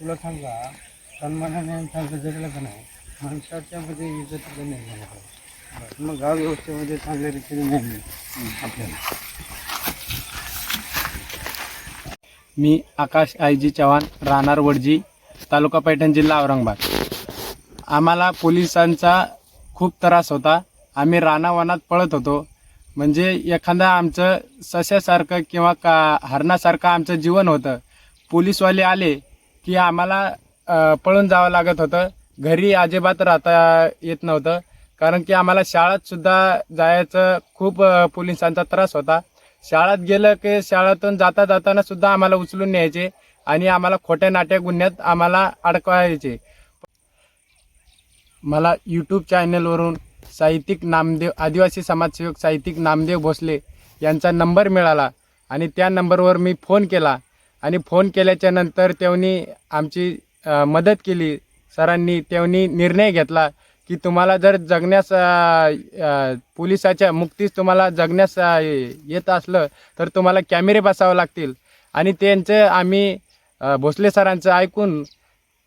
तुला सांगा सन्मानाने चांगलं जगलं का नाही? माणसाच्या मध्ये इज्जत पण नाही मग गाव व्यवस्थेमध्ये चांगल्या रीतीने नाही आपल्याला. मी आकाश आयजी चव्हाण राहणार वडजी तालुका पैठण जिल्हा औरंगाबाद. आम्हाला पोलिसांचा खूप त्रास होता. आम्ही रानावनात पळत होतो. म्हणजे एखादा आमचं सस्यासारखं किंवा का हरणासारखं आमचं जीवन होतं. पोलीसवाले आले की आम्हाला पळून जावं लागत होतं. घरी अजिबात राहता येत नव्हतं. कारण की आम्हाला शाळेतसुद्धा जायचं खूप पोलिसांचा त्रास होता. शाळेत गेलं की शाळेतून जाता जाताना सुद्धा आम्हाला उचलून न्यायचे आणि आम्हाला खोट्या नाट्या गुन्ह्यात आम्हाला अडकवायचे. मला यूट्यूब चॅनलवरून साहित्यिक नामदेव आदिवासी समाजसेवक साहित्यिक नामदेव भोसले यांचा नंबर मिळाला आणि त्या नंबरवर मी फोन केला. आणि फोन केल्याच्यानंतर त्यांनी आमची मदत केली. सरांनी त्यांनी निर्णय घेतला की तुम्हाला जर जगण्यास पोलिसाच्या मुक्तीस तुम्हाला जगण्यास येत असलं तर तुम्हाला कॅमेरे बसावं लागतील. आणि त्यांचं आम्ही भोसले सरांचं ऐकून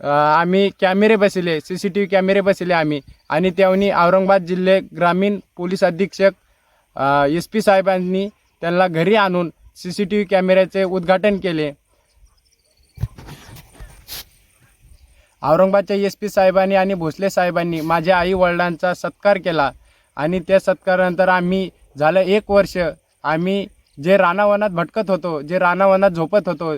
आम्ही कॅमेरे बसले सी सी टी व्ही कॅमेरे बसले आम्ही. आणि त्यांनी औरंगाबाद जिल्हे ग्रामीण पोलीस अधीक्षक एस पी साहेबांनी त्यांना घरी आणून सी सी टी व्ही कॅमेऱ्याचे उद्घाटन केले. औरंगाबादच्या एस पी साहेबांनी आणि भोसले साहेबांनी माझ्या आई वडिलांचा सत्कार केला. आणि त्या सत्कारानंतर आम्ही झालं एक वर्ष आम्ही जे रानावनात भटकत होतो जे रानावनात झोपत होतो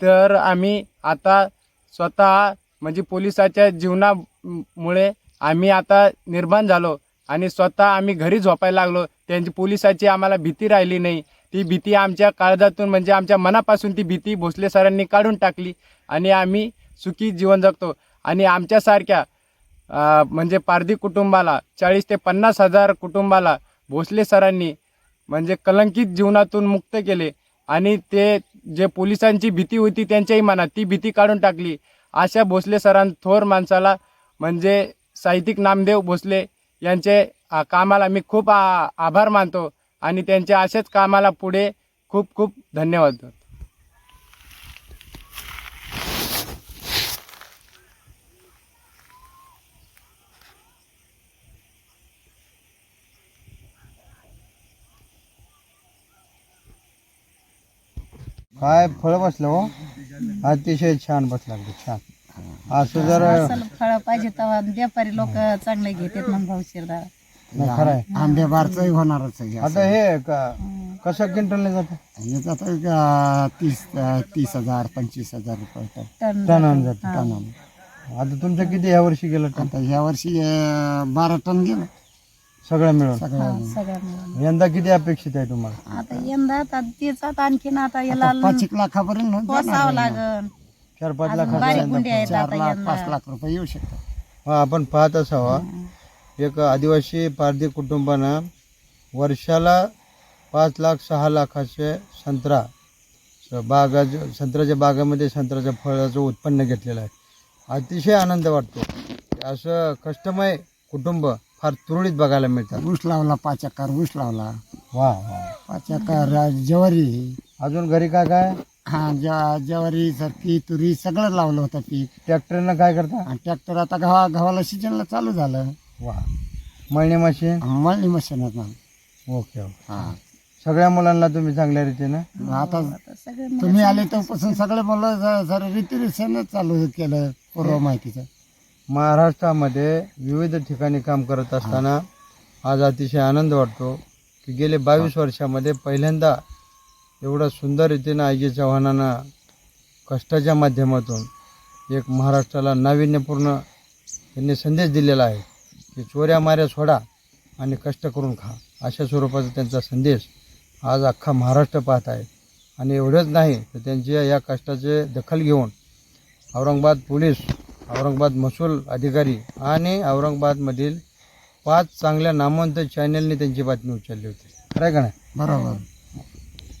तर आम्ही आता स्वतः म्हणजे पोलिसाच्या जीवनामुळे आम्ही आता निर्माण झालो आणि स्वतः आम्ही घरी झोपायला लागलो. त्यांची पोलिसाची आम्हाला भीती राहिली नाही. ती भीती आमच्या काळजातून म्हणजे आमच्या मनापासून ती भीती भोसले सरांनी काढून टाकली. आणि आम्ही सुखी जीवन जगतो. आणि आमच्यासारख्या म्हणजे पारधी कुटुंबाला चाळीस ते पन्नास हजार कुटुंबाला भोसले सरांनी म्हणजे कलंकित जीवनातून मुक्त केले. आणि ते जे पोलिसांची भीती होती त्यांच्याही मनात ती भीती काढून टाकली. अशा भोसले सरां थोर माणसाला म्हणजे साहित्यिक नामदेव भोसले यांचे कामाला मी खूप आ, आभार मानतो. आणि त्यांच्या असेच कामाला पुढे खूप खूप धन्यवाद. काय फळ बसलं हो? अतिशय छान बसला अगदी छान. असं जर फळ पाहिजे तेव्हा व्यापारी लोक चांगले घेतात मग भाऊशिरदार नाही, खरं आहे. आंबे बारचंही होणारच आहे आता हे का कसं क्विंटलने जातं? हे जातं का तीस तीस हजार पंचवीस हजार रुपये टन. टन टनानं जातं. टनानं. आता तुमचं किती ह्या वर्षी गेलं टन? आता ह्या वर्षी अं, बारा टन गेलं. सगळं मिळून. सगळं हा, सगळं मिळून. यंदा किती अपेक्षित आहे तुम्हाला? आता यंदा आता तेच आता आणखीन आता याला आता पाच एक लाखापर्यंत जाणार पोसावं आहे. लागन चार पाच अजून लाख बारीक गुंडी आहेत चार आता लाख यंदा. पाच लाख रुपये येऊ शकतात. हा आपण पाहत असावा. एक आदिवासी पारधी कुटुंबानं वर्षाला पाच लाख सहा लाखाचे संत्रा स- बागा संत्र्याच्या बागामध्ये संत्र्याच्या फळाचं उत्पन्न घेतलेलं आहे. अतिशय आनंद वाटतो. असं कष्टमय कुटुंब फार तुरळीत बघायला मिळतात. ऊस लावला पाच एकर ऊस लावला. वा वा. पाच एकर ज्वारी. अजून घरी काय काय? हा ज्वा ज्वारी सरकी तुरी सगळं लावलं होतं पीक. ट्रॅक्टरनं काय करता? आणि ट्रॅक्टर आता गव्हा गव्हाला सीजनला चालू झालं. वा. मळणी मशीन? मळणी मशीन ओके ओके. हा. सगळ्या मुलांना तुम्ही चांगल्या रीतीनं? आता सगळं तुम्ही आले तेव्हापासून सगळे मुलं सर रीतिरिसेनच चालू केलं पूर्व माहितीचं. महाराष्ट्रामध्ये विविध ठिकाणी काम करत असताना आज अतिशय आनंद वाटतो की गेले बावीस वर्षामध्ये पहिल्यांदा एवढं सुंदर रीतीनं आय जे चव्हाणांना कष्टाच्या माध्यमातून एक महाराष्ट्राला नाविन्यपूर्ण त्यांनी संदेश दिलेला आहे की चोऱ्या माऱ्या सोडा आणि कष्ट करून खा. अशा स्वरूपाचा त्यांचा संदेश आज अख्खा महाराष्ट्र पाहत आहे. आणि एवढंच नाही तर त्यांच्या या कष्टाचे दखल घेऊन औरंगाबाद पोलीस औरंगाबाद महसूल अधिकारी आणि औरंगाबादमधील पाच चांगल्या नामवंत चॅनलने त्यांची बातमी उचलली होती. खरं आहे का नाही? बरोबर.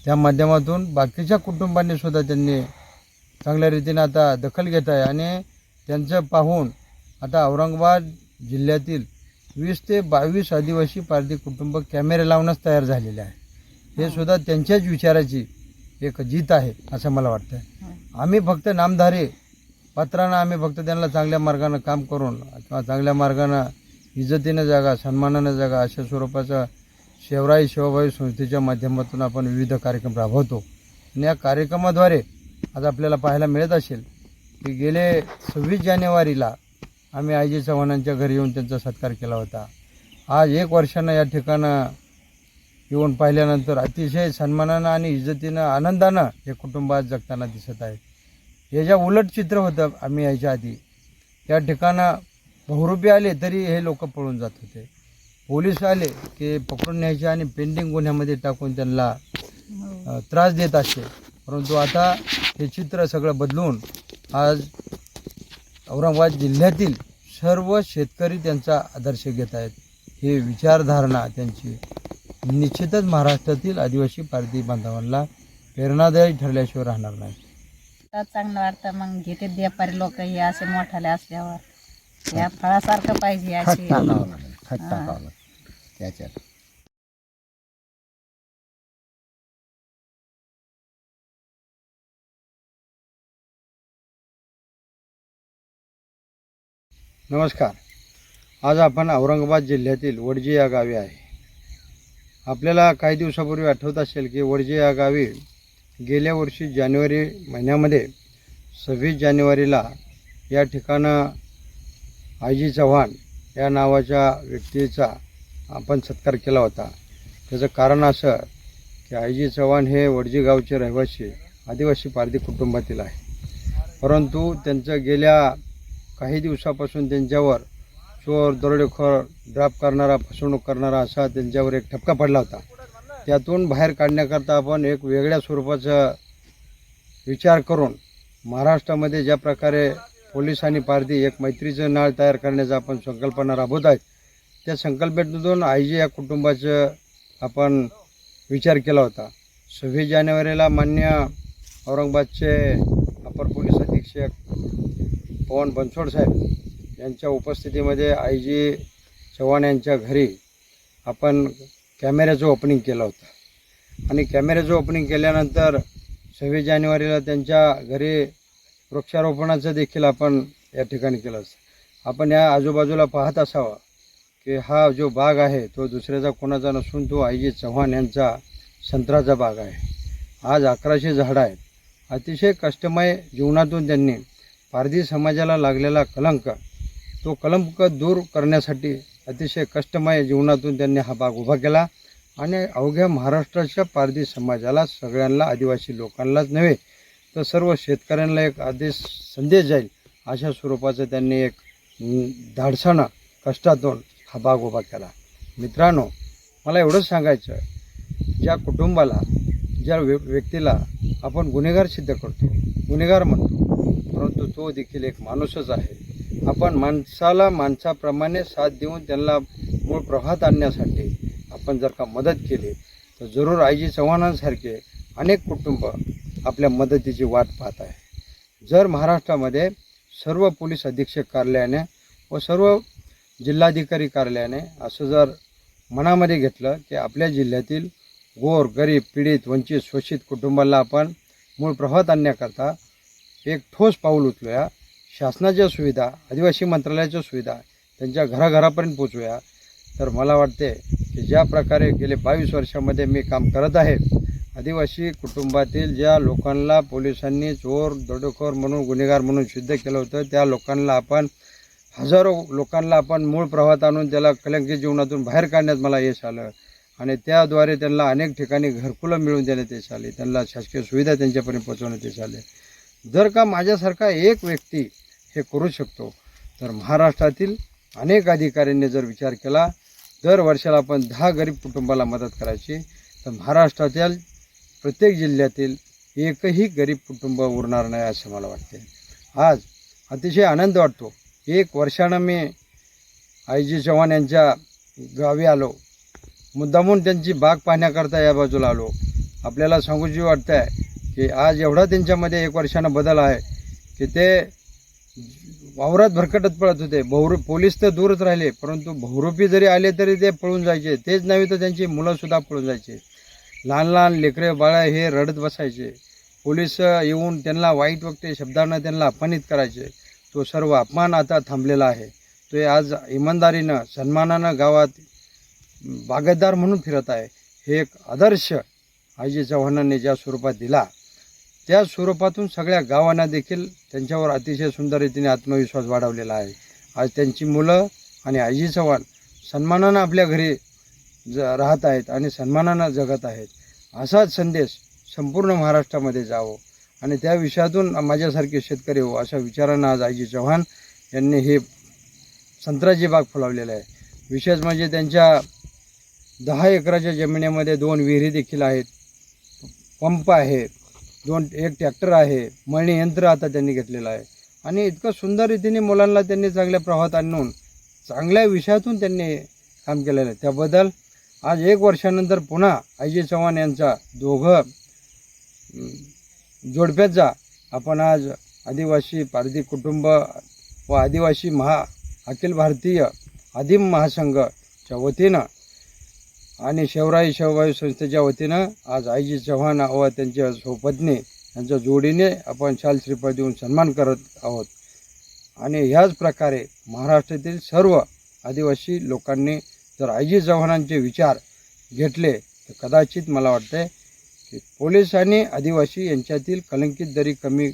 त्या माध्यमातून बाकीच्या कुटुंबांनी सुद्धा त्यांनी चांगल्या रीतीने आता दखल घेत आहे आणि त्यांचं पाहून आता औरंगाबाद जिल्ह्यातील वीस ते बावीस आदिवासी पारधी कुटुंब कॅमेरे लावूनच तयार झालेले आहे. हे सुद्धा त्यांच्याच विचाराची एक जीत आहे असं मला वाटतं आम्ही फक्त नामधारी पात्रांना आम्ही फक्त त्यांना चांगल्या मार्गानं काम करून किंवा चांगल्या मार्गानं इज्जतीनं जागा सन्मानानं जागा अशा स्वरूपाचा शेवराई शिवभाई संस्थेच्या माध्यमातून आपण विविध कार्यक्रम राबवतो. आणि या कार्यक्रमाद्वारे आज आपल्याला पाहायला मिळत असेल की गेले सव्वीस जानेवारीला आम्ही आय जी चव्हाणांच्या घरी येऊन त्यांचा सत्कार केला होता. आज एक वर्षानं या ठिकाणं येऊन पाहिल्यानंतर अतिशय सन्मानानं आणि इज्जतीनं आनंदानं हे कुटुंब आज जगताना दिसत आहे. याच्या उलट चित्र होतं आम्ही यायच्या आधी या ठिकाणं बहुरूपी आले तरी हे लोक पळून जात होते. पोलीस आले की पकडून न्यायचे आणि पेंडिंग गुन्ह्यामध्ये टाकून त्यांना त्रास देत असते परंतु आता हे चित्र सगळं बदलून आज औरंगाबाद जिल्ह्यातील सर्व शेतकरी त्यांचा आदर्श घेत आहेत. हे विचारधारणा त्यांची निश्चितच महाराष्ट्रातील आदिवासी पारधी बांधवांना प्रेरणादायी ठरल्याशिवाय राहणार नाही. आता चांगलं वाटतं मग घेते व्यापारी लोक हे असे मोठाले असल्यावर. या फळासारखं पाहिजे खत अशी टाकावं लागेल खत. टाकावं लागेल. त्याच्यात. नमस्कार. आज आपण औरंगाबाद जिल्ह्यातील वडजी या गावी आहे. आपल्याला काही दिवसापूर्वी आठवत असेल की वडजी या गावी गेल्या वर्षी जानेवारी महिन्यामध्ये सव्वीस जानेवारीला या ठिकाणं आयजी चव्हाण या नावाच्या व्यक्तीचा आपण सत्कार केला होता. त्याचं कारण असं की आयजी चव्हाण हे वडजी गावचे रहिवासी आदिवासी पारधी कुटुंबातील आहे. परंतु त्यांचं गेल्या काही दिवसापासून त्यांच्यावर चोर दरोडेखोर ड्राप करणारा फसवणूक करणारा असा त्यांच्यावर एक ठपका पडला होता. त्यातून बाहेर काढण्याकरता आपण एक वेगळ्या स्वरूपाचा विचार करून महाराष्ट्रामध्ये ज्या प्रकारे पोलीस आणि पारधी एक मैत्रीचं नाळ तयार करण्याचा आपण संकल्पना राबवत आहेत त्या संकल्पनेतून आय जी या कुटुंबाचं आपण विचार केला होता. सव्वीस जानेवारीला मान्य औरंगाबादचे अपर पोलीस अधीक्षक पवन बनसोड साहेब यांच्या उपस्थितीमध्ये आय जी चव्हाण यांच्या घरी आपण कॅमेऱ्याचं ओपनिंग केलं होतं. आणि कॅमेऱ्याचं ओपनिंग केल्यानंतर सव्वीस जानेवारीला त्यांच्या घरी वृक्षारोपणाचं देखील आपण या ठिकाणी केलं असतं. आपण या आजूबाजूला पाहत असावं की हा जो बाग आहे तो दुसऱ्याचा कोणाचा नसून तो आय जी चव्हाण यांचा संत्र्याचा बाग आहे. आज अकराशे झाडं आहेत. अतिशय कष्टमय जीवनातून त्यांनी पारधी समाजाला लागलेला कलंक तो कलंक दूर करण्यासाठी अतिशय कष्टमय जीवनातून त्यांनी हा भाग उभा केला. आणि अवघ्या महाराष्ट्राच्या पारधी समाजाला सगळ्यांना आदिवासी लोकांनाच नव्हे तर सर्व शेतकऱ्यांना एक आदेश संदेश जाईल अशा स्वरूपाचं त्यांनी एक अं, धाडसानं कष्टातून हा भाग उभा केला. मित्रांनो मला एवढंच सांगायचं ज्या कुटुंबाला ज्या व्य व्यक्तीला आपण गुन्हेगार सिद्ध करतो गुन्हेगार म्हणतो परंतु तो देखील एक माणूसच आहे. आपण माणसाला माणसाप्रमाणे साथ देऊन त्यांना मूळ प्रवाहात आणण्यासाठी आपण जर का मदत केली तर जरूर आयजी चव्हाणांसारखे अनेक कुटुंब आपल्या मदतीची वाट पाहत आहे. जर महाराष्ट्रामध्ये सर्व पोलीस अधीक्षक कार्यालयाने व सर्व जिल्हाधिकारी कार्यालयाने असं जर मनामध्ये घेतलं की आपल्या जिल्ह्यातील गोर गरीब पीडित वंचित शोषित कुटुंबाला आपण मूळ प्रवाहात आणण्याकरता एक ठोस पाऊल उचलूया शासनाच्या सुविधा आदिवासी मंत्रालयाच्या सुविधा त्यांच्या घराघरापर्यंत पोचूया तर मला वाटते की ज्या प्रकारे गेले बावीस वर्षामध्ये मी काम करत आहे आदिवासी कुटुंबातील ज्या लोकांना पोलिसांनी चोर दडोखोर म्हणून गुन्हेगार म्हणून सिद्ध केलं होतं त्या लोकांना आपण हजारो लोकांना आपण मूळ प्रवाहात आणून त्याला कलंकित जीवनातून बाहेर काढण्यात मला यश आलं. आणि त्याद्वारे त्यांना अनेक ठिकाणी घरकुलं मिळवून देण्यात यश आले. त्यांना शासकीय सुविधा त्यांच्यापर्यंत पोहोचवण्यात यश आले. जर का माझ्यासारखा एक व्यक्ती हे करू शकतो. तर महाराष्ट्रातील अनेक अधिकाऱ्यांनी जर विचार केला दर वर्षाला आपण दहा गरीब कुटुंबाला मदत करायची तर महाराष्ट्रातील प्रत्येक जिल्ह्यातील एकही गरीब कुटुंब उरणार नाही असं मला वाटते. आज अतिशय आनंद वाटतो. एक वर्षानं मी आय. जी. चव्हाण यांच्या गावी आलो. मुद्दामून त्यांची बाग पाहण्याकरता या बाजूला आलो. आपल्याला सांगूशी वाटतं आहे की आज एवढा त्यांच्यामध्ये एक वर्षानं बदल आहे की ते वावरात भरकटत पळत होते. भौर पोलीस तर दूरच राहिले परंतु बहुरूपी जरी आले तरी ते पळून जायचे. तेच नव्हे तर त्यांची मुलंसुद्धा पळून जायचे. लहान लहान लेकरे बाळा हे रडत बसायचे. पोलीस येऊन त्यांना वाईट वक्ते शब्दानं त्यांना अपमानित करायचे. तो सर्व अपमान आता थांबलेला आहे. तो आज इमानदारीनं सन्मानानं गावात बागतदार म्हणून फिरत आहे. हे एक आदर्श आजी चव्हाणांनी ज्या स्वरूपात दिला. त्या स्वरूपातून सगळ्या गावांना देखील त्यांच्यावर अतिशय सुंदर रीतीने आत्मविश्वास वाढवलेला आहे. आज त्यांची मुलं आणि आजी चव्हाण सन्मानानं आपल्या घरी ज राहत आहेत आणि सन्मानानं जगत आहेत. असाच संदेश संपूर्ण महाराष्ट्रामध्ये जावो आणि त्या विषयातून माझ्यासारखे शेतकरी हो अशा विचारानं आज आईजी चव्हाण यांनी हे संत्र्याची बाग फुलावलेलं आहे. विशेष म्हणजे त्यांच्या दहा एकराच्या जमिनीमध्ये दोन विहिरी देखील आहेत. पंप आहे दोन एक ट्रॅक्टर आहे मळणी यंत्र आता त्यांनी घेतलेलं आहे. आणि इतकं सुंदर रीतीने मुलांना त्यांनी चांगल्या प्रवाहात आणून चांगल्या विषयातून त्यांनी काम केलेलं आहे. त्याबद्दल आज एक वर्षानंतर पुन्हा अजय चव्हाण यांचा दोघं जोडप्याचा आपण आज आदिवासी पारधी कुटुंब व आदिवासी महा अखिल भारतीय आदिम महासंघच्या वतीनं आणि शिवराई शिवबाई संस्थेच्या वतीनं आज आईजी चव्हाण व त्यांच्या सोपत्नी यांच्या जोडीने आपण शाल श्रीफळ देऊन सन्मान करत आहोत. आणि ह्याच प्रकारे महाराष्ट्रातील सर्व आदिवासी लोकांनी जर आईजी चव्हाणांचे विचार घेतले तर कदाचित मला वाटतं की पोलीस आणि आदिवासी यांच्यातील कलंकित दरी कमी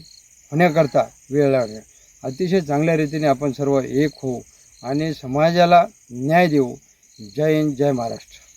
होण्याकरता वेळ लागेल. अतिशय चांगल्या रीतीने आपण सर्व एक होऊ आणि समाजाला न्याय देऊ. जय हिंद जय महाराष्ट्र.